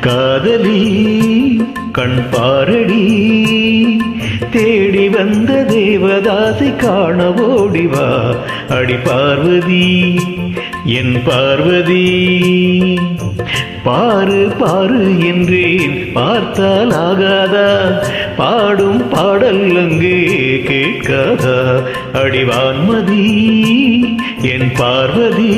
காதலி கண் பாரடி தேடி வந்த தேவதாசி காண ஓடிவா அடி பார்வதி என் பார்வதி. பாரு பாரு என்றேன் பார்த்தால் ஆகாதா? பாடும் பாடல் அங்கே கேட்காதா? அடிவான்மதி என் பார்வதி.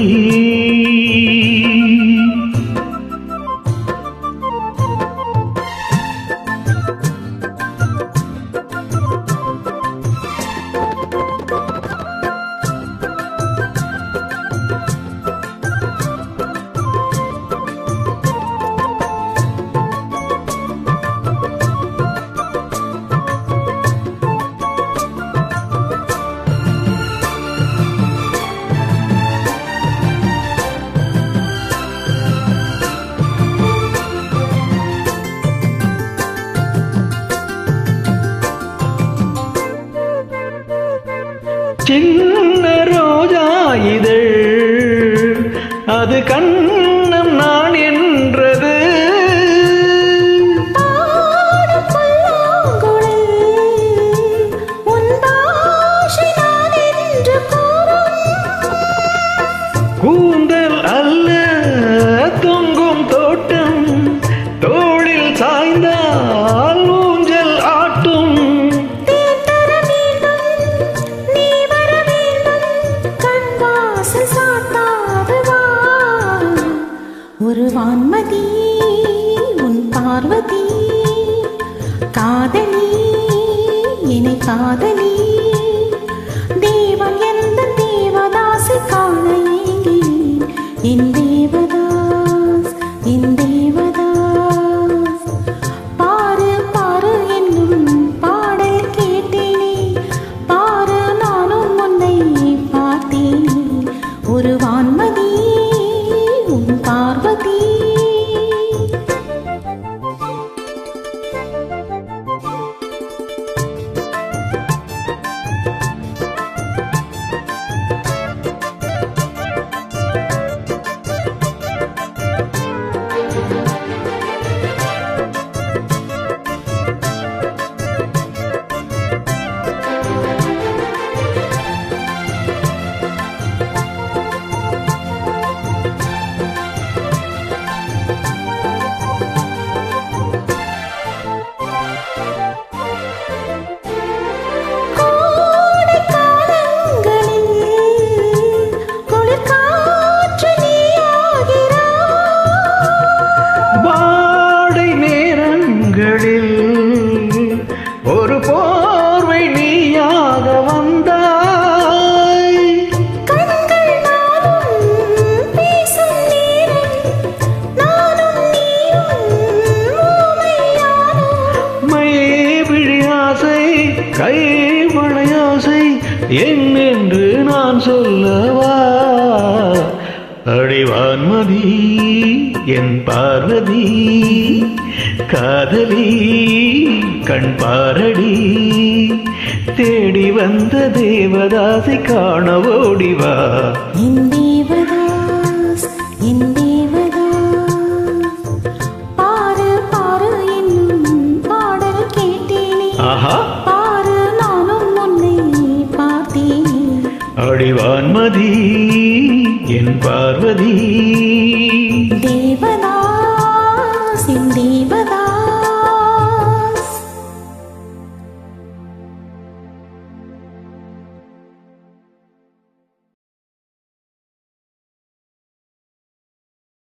சின்ன ரோஜா இதழ். அது கண்ணம் நான் என்றது. கூந்தல் அல்ல வான்மதி உன் பார்வதி காதலி என்னை காதலி. மழையாசை என்னென்று நான் சொல்லவா? அடிவான்மதி என் பார்வதி காதலி கண் பாரடி தேடி வந்த தேவதாசை காண ஓடிவா? என் அடிவான்மதி என் பார்வதி.